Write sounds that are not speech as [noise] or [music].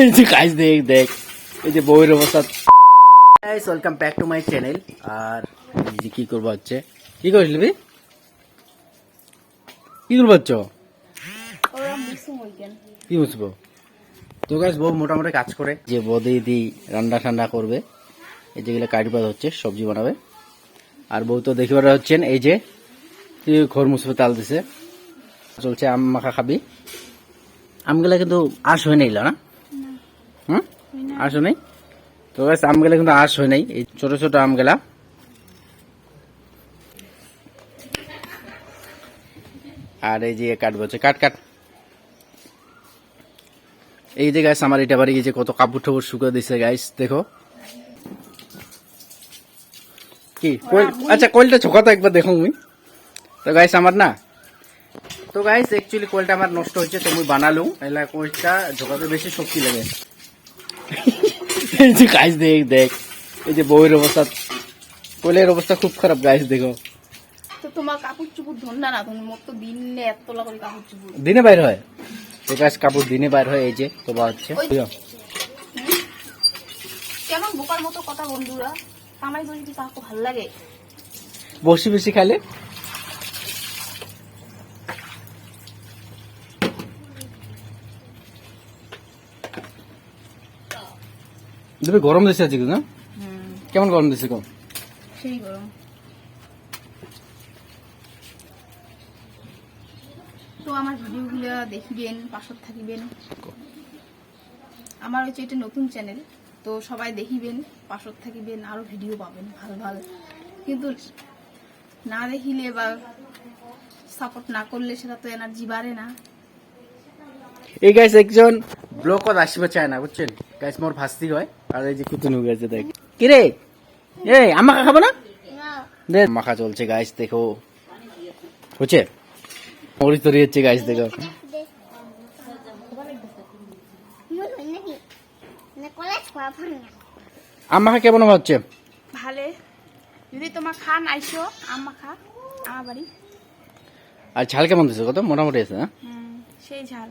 এই যে গাইস দেখ দেখ। এই যে বউয়ের অবস্থা। Guys welcome back to my channel আর যে কি করব হচ্ছে? কি করিস বে কি করব হচ্ছে? ওরা মুসুম ওইখান কি বুঝব তো গাইস বউ মোটামুটি কাজ করে। যে বদি দি রান্না ঠান্ডা করবে, এই যেগুলো কাটিপাত হচ্ছে, সবজি বানাবে। আর বউ তো দেখিবার হচ্ছেন এই যে তুই ঘর মুসবে তাল দিছে। চলছে আম মাখা খাবি। আমগুলা কিন্তু আশ হয়ে নিল না? হুম? আশ নেই তো গাছ আমগুলা কিন্তু আশ হয় নাই এই ছোট ছোট আমগুলা। আর এই যে কাটবো বলছে কাট কাট। এই যে গাছ আমার এটা বাড়ি এই যে কত কাপড় টাপড় শুকিয়ে দিছে গাইস দেখো। কি? আচ্ছা কোয়েলটা ছোকাতো একবার দেখো মুই তো গাইস আমার না তো গাইস অ্যাকচুয়ালি কোয়েলটা আমার নষ্ট হচ্ছে তো মুই বানালু এলা কোয়েলটা ঝোকাতে বেশি শক্তি লাগে। এই [laughs] যে গাইস দেখ দেখ। এই যে বউয়ের অবস্থা কোয়েলের অবস্থা খুব খারাপ গাইস দেখো। তো তোমার কাপড় চুপুর ধন্যা না তুমি মোট তো দিনে এত করে কাপড় চুপুর দিনে বাইর হয়? তো গাছ কাপড় দিনে বাইর হয় এই যে তো বা হচ্ছে কেমন বোকার মতো কথা বন্ধুরা? কামাই করে কি কাকু ভালো লাগে? বসি বেশি খাইলে? তুমি গরম দিছে আজকে না? কেমন গরম দিছে কম সেই গরম। তো আমার ভিডিওগুলো দেখবেন পাশত থাকিবেন। আমার হচ্ছে এটা নতুন চ্যানেল তো সবাই দেখিবেন পাশত থাকিবেন আরও ভিডিও পাবেন ভালো ভালো। কিন্তু না দেখিলে বা সাপোর্ট না করলে সেটা তো এনার্জি বাড়ে না। এই গাইস একজন ব্লকত আসিব চায় না বুঝছেন? গাইস মোর ভাস্তি হয়। আর এই যে কুতুনু গেছে দেখ। কি রে এই আমাকে খাব না? দে। মাখা চলছে গাইস দেখো। হচ্ছে? মরিচ তরি হচ্ছে গাইস দেখো। আমাকে কেমন হচ্ছে? ভালে। যদি তোমার খান আইসো। আম্মা খা আমার বাড়ি। আর ঝাল কেমন দিছে? কত? মোটামুটি আছে হ্যাঁ হুম, সেই ঝাল।